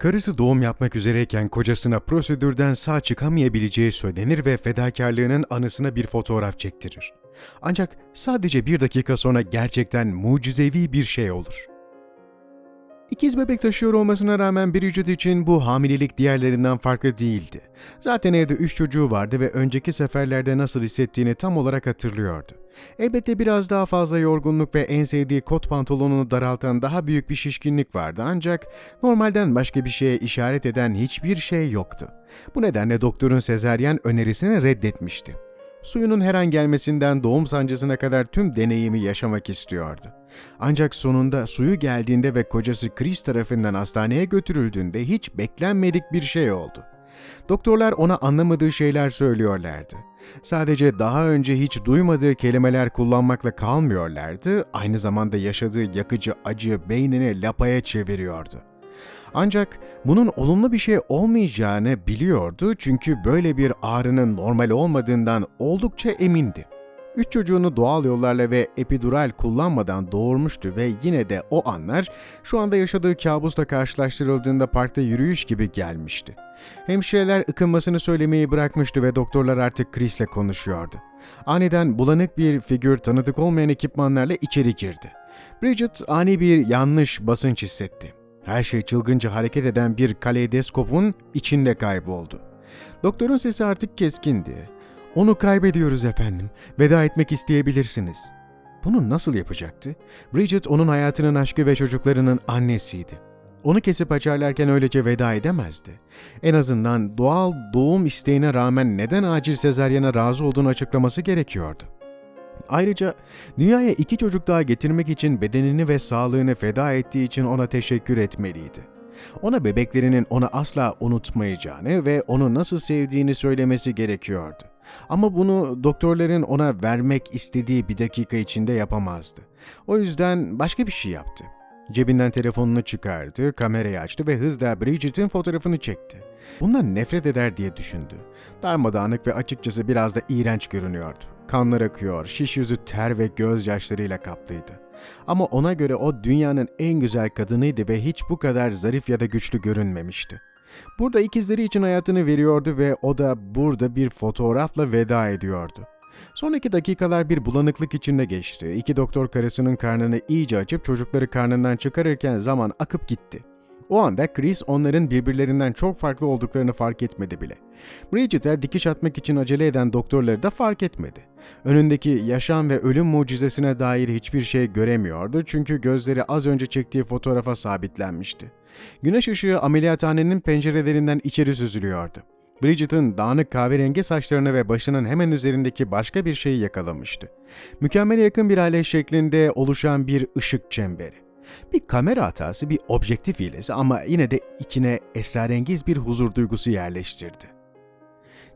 Karısı doğum yapmak üzereyken kocasına prosedürden sağ çıkamayabileceği söylenir ve fedakarlığının anısına bir fotoğraf çektirir. Ancak sadece bir dakika sonra gerçekten mucizevi bir şey olur. İkiz bebek taşıyor olmasına rağmen Bridget için bu hamilelik diğerlerinden farklı değildi. Zaten evde üç çocuğu vardı ve önceki seferlerde nasıl hissettiğini tam olarak hatırlıyordu. Elbette biraz daha fazla yorgunluk ve en sevdiği kot pantolonunu daraltan daha büyük bir şişkinlik vardı ancak normalden başka bir şeye işaret eden hiçbir şey yoktu. Bu nedenle doktorun sezeryen önerisini reddetmişti. Suyunun her an gelmesinden doğum sancısına kadar tüm deneyimi yaşamak istiyordu. Ancak sonunda suyu geldiğinde ve kocası Chris tarafından hastaneye götürüldüğünde hiç beklenmedik bir şey oldu. Doktorlar ona anlamadığı şeyler söylüyorlardı. Sadece daha önce hiç duymadığı kelimeler kullanmakla kalmıyorlardı, aynı zamanda yaşadığı yakıcı acı beynini lapaya çeviriyordu. Ancak bunun olumlu bir şey olmayacağını biliyordu çünkü böyle bir ağrının normal olmadığından oldukça emindi. Üç çocuğunu doğal yollarla ve epidural kullanmadan doğurmuştu ve yine de o anlar şu anda yaşadığı kabusla karşılaştırıldığında parkta yürüyüş gibi gelmişti. Hemşireler ıkınmasını söylemeyi bırakmıştı ve doktorlar artık Chris'le konuşuyordu. Aniden bulanık bir figür tanıdık olmayan ekipmanlarla içeri girdi. Bridget ani bir yanlış basınç hissetti. Her şey çılgınca hareket eden bir kaleidoskopun içinde kayboldu. Doktorun sesi artık keskindi. Onu kaybediyoruz efendim. Veda etmek isteyebilirsiniz. Bunu nasıl yapacaktı? Bridget onun hayatının aşkı ve çocuklarının annesiydi. Onu kesip açarlarken öylece veda edemezdi. En azından doğal doğum isteğine rağmen neden acil sezaryene razı olduğunu açıklaması gerekiyordu. Ayrıca dünyaya iki çocuk daha getirmek için bedenini ve sağlığını feda ettiği için ona teşekkür etmeliydi. Ona bebeklerinin onu asla unutmayacağını ve onu nasıl sevdiğini söylemesi gerekiyordu. Ama bunu doktorların ona vermek istediği bir dakika içinde yapamazdı. O yüzden başka bir şey yaptı. Cebinden telefonunu çıkardı, kamerayı açtı ve hızla Bridget'in fotoğrafını çekti. Bundan nefret eder diye düşündü. Darmadağınık ve açıkçası biraz da iğrenç görünüyordu. Kanlar akıyor, şiş yüzü ter ve gözyaşlarıyla kaplıydı. Ama ona göre o dünyanın en güzel kadınıydı ve hiç bu kadar zarif ya da güçlü görünmemişti. Burada ikizleri için hayatını veriyordu ve o da burada bir fotoğrafla veda ediyordu. Sonraki dakikalar bir bulanıklık içinde geçti. İki doktor karısının karnını iyice açıp çocukları karnından çıkarırken zaman akıp gitti. O anda Chris onların birbirlerinden çok farklı olduklarını fark etmedi bile. Bridget'e dikiş atmak için acele eden doktorları da fark etmedi. Önündeki yaşam ve ölüm mucizesine dair hiçbir şey göremiyordu çünkü gözleri az önce çektiği fotoğrafa sabitlenmişti. Güneş ışığı ameliyathanenin pencerelerinden içeri süzülüyordu. Bridget'ın dağınık kahverengi saçlarını ve başının hemen üzerindeki başka bir şeyi yakalamıştı. Mükemmele yakın bir aile şeklinde oluşan bir ışık çemberi. Bir kamera hatası, bir objektif hilesi ama yine de içine esrarengiz bir huzur duygusu yerleştirdi.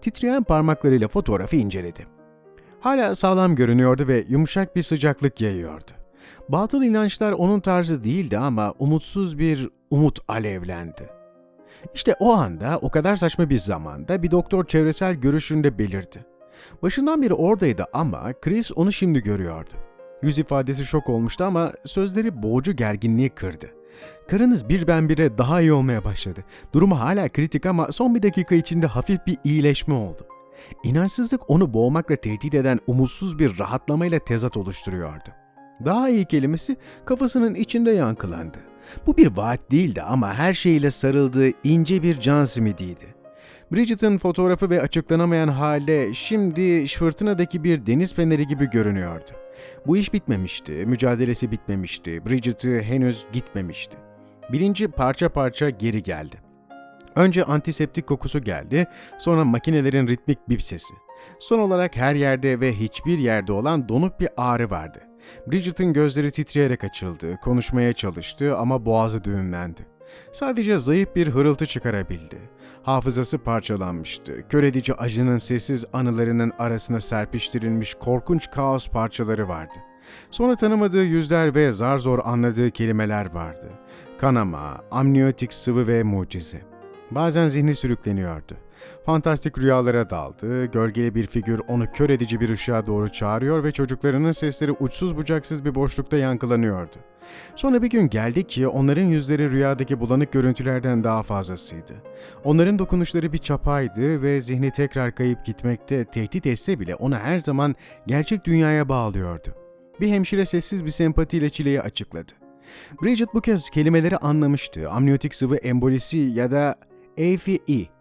Titreyen parmaklarıyla fotoğrafı inceledi. Hala sağlam görünüyordu ve yumuşak bir sıcaklık yayıyordu. Batıl inançlar onun tarzı değildi ama umutsuz bir umut alevlendi. İşte o anda, o kadar saçma bir zamanda bir doktor çevresel görüşünde belirdi. Başından beri oradaydı ama Chris onu şimdi görüyordu. Yüz ifadesi şok olmuştu ama sözleri boğucu gerginliği kırdı. Karınız birdenbire daha iyi olmaya başladı. Durumu hala kritik ama son bir dakika içinde hafif bir iyileşme oldu. İnançsızlık onu boğmakla tehdit eden umutsuz bir rahatlamayla tezat oluşturuyordu. Daha iyi kelimesi kafasının içinde yankılandı. Bu bir vaat değildi ama her şeyle sarıldığı ince bir can simidiydi. Bridget'ın fotoğrafı ve açıklanamayan hale şimdi fırtınadaki bir deniz feneri gibi görünüyordu. Bu iş bitmemişti, mücadelesi bitmemişti, Bridget'ı henüz gitmemişti. Birinci parça parça geri geldi. Önce antiseptik kokusu geldi, sonra makinelerin ritmik bip sesi. Son olarak her yerde ve hiçbir yerde olan donuk bir ağrı vardı. Bridget'ın gözleri titreyerek açıldı, konuşmaya çalıştı ama boğazı düğümlendi. Sadece zayıf bir hırıltı çıkarabildi. Hafızası parçalanmıştı. Kör edici acının sessiz anılarının arasına serpiştirilmiş korkunç kaos parçaları vardı. Sonra tanımadığı yüzler ve zar zor anladığı kelimeler vardı. Kanama, amniyotik sıvı ve mucize. Bazen zihni sürükleniyordu. Fantastik rüyalara daldı, gölgeli bir figür onu kör edici bir ışığa doğru çağırıyor ve çocuklarının sesleri uçsuz bucaksız bir boşlukta yankılanıyordu. Sonra bir gün geldi ki onların yüzleri rüyadaki bulanık görüntülerden daha fazlasıydı. Onların dokunuşları bir çapaydı ve zihni tekrar kayıp gitmekte tehdit etse bile onu her zaman gerçek dünyaya bağlıyordu. Bir hemşire sessiz bir sempatiyle çileyi açıkladı. Bridget bu kez kelimeleri anlamıştı. Amniyotik sıvı embolisi ya da AFE.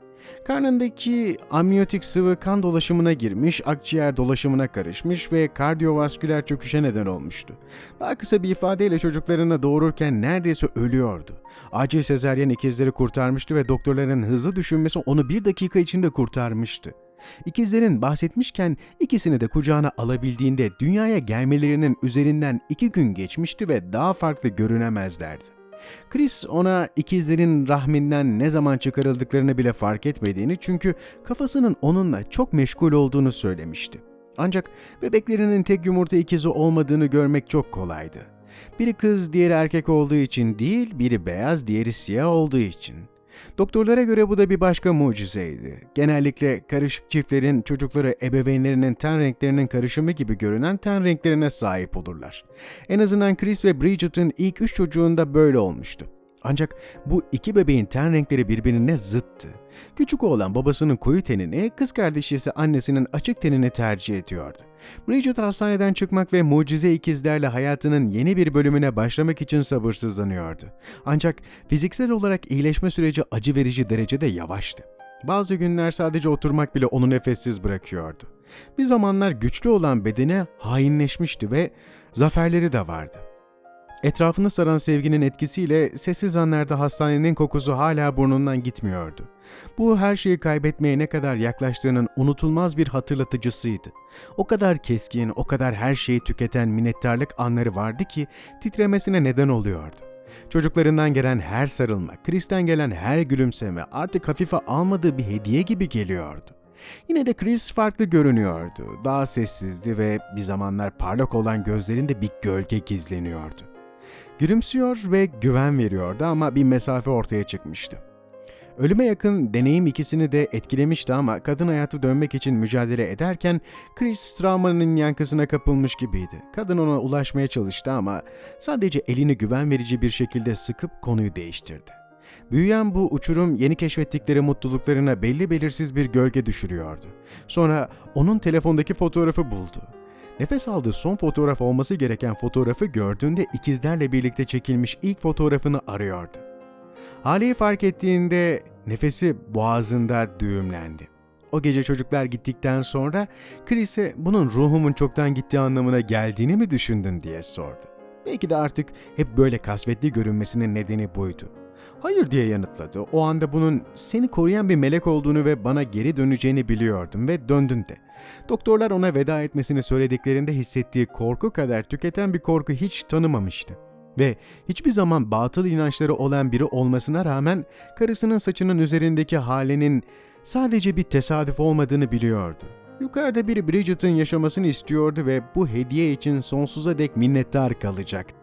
Karnındaki amniyotik sıvı kan dolaşımına girmiş, akciğer dolaşımına karışmış ve kardiyovasküler çöküşe neden olmuştu. Daha kısa bir ifadeyle çocuklarını doğururken neredeyse ölüyordu. Acil sezaryen ikizleri kurtarmıştı ve doktorların hızlı düşünmesi onu bir dakika içinde kurtarmıştı. İkizlerin bahsetmişken ikisini de kucağına alabildiğinde dünyaya gelmelerinin üzerinden iki gün geçmişti ve daha farklı görünemezlerdi. Chris ona ikizlerin rahminden ne zaman çıkarıldıklarını bile fark etmediğini çünkü kafasının onunla çok meşgul olduğunu söylemişti. Ancak bebeklerinin tek yumurta ikizi olmadığını görmek çok kolaydı. Biri kız, diğeri erkek olduğu için değil, biri beyaz, diğeri siyah olduğu için. Doktorlara göre bu da bir başka mucizeydi. Genellikle karışık çiftlerin çocukları ebeveynlerinin ten renklerinin karışımı gibi görünen ten renklerine sahip olurlar. En azından Chris ve Bridget'ın ilk üç çocuğunda böyle olmuştu. Ancak bu iki bebeğin ten renkleri birbirine zıttı. Küçük oğlan babasının koyu tenini, kız kardeşi ise annesinin açık tenini tercih ediyordu. Bridget hastaneden çıkmak ve mucize ikizlerle hayatının yeni bir bölümüne başlamak için sabırsızlanıyordu. Ancak fiziksel olarak iyileşme süreci acı verici derecede yavaştı. Bazı günler sadece oturmak bile onu nefessiz bırakıyordu. Bir zamanlar güçlü olan bedene hainleşmişti ve zaferleri de vardı. Etrafını saran sevginin etkisiyle sessiz anlarda hastanenin kokusu hala burnundan gitmiyordu. Bu her şeyi kaybetmeye ne kadar yaklaştığının unutulmaz bir hatırlatıcısıydı. O kadar keskin, o kadar her şeyi tüketen minnettarlık anları vardı ki titremesine neden oluyordu. Çocuklarından gelen her sarılma, Chris'ten gelen her gülümseme artık hafife almadığı bir hediye gibi geliyordu. Yine de Chris farklı görünüyordu. Daha sessizdi ve bir zamanlar parlak olan gözlerinde bir gölge gizleniyordu. Gülümsüyor ve güven veriyordu ama bir mesafe ortaya çıkmıştı. Ölüme yakın deneyim ikisini de etkilemişti ama kadın hayatı dönmek için mücadele ederken Chris travmanın yankısına kapılmış gibiydi. Kadın ona ulaşmaya çalıştı ama sadece elini güven verici bir şekilde sıkıp konuyu değiştirdi. Büyüyen bu uçurum yeni keşfettikleri mutluluklarına belli belirsiz bir gölge düşürüyordu. Sonra onun telefondaki fotoğrafı buldu. Nefes aldığı son fotoğraf olması gereken fotoğrafı gördüğünde ikizlerle birlikte çekilmiş ilk fotoğrafını arıyordu. Haleyi fark ettiğinde nefesi boğazında düğümlendi. O gece çocuklar gittikten sonra Chris'e bunun ruhumun çoktan gittiği anlamına geldiğini mi düşündün diye sordu. Belki de artık hep böyle kasvetli görünmesinin nedeni buydu. Hayır diye yanıtladı. O anda bunun seni koruyan bir melek olduğunu ve bana geri döneceğini biliyordum ve döndün de. Doktorlar ona veda etmesini söylediklerinde hissettiği korku kadar tüketen bir korku hiç tanımamıştı. Ve hiçbir zaman batıl inançları olan biri olmasına rağmen karısının saçının üzerindeki halenin sadece bir tesadüf olmadığını biliyordu. Yukarıda biri Bridget'ın yaşamasını istiyordu ve bu hediye için sonsuza dek minnettar kalacaktı.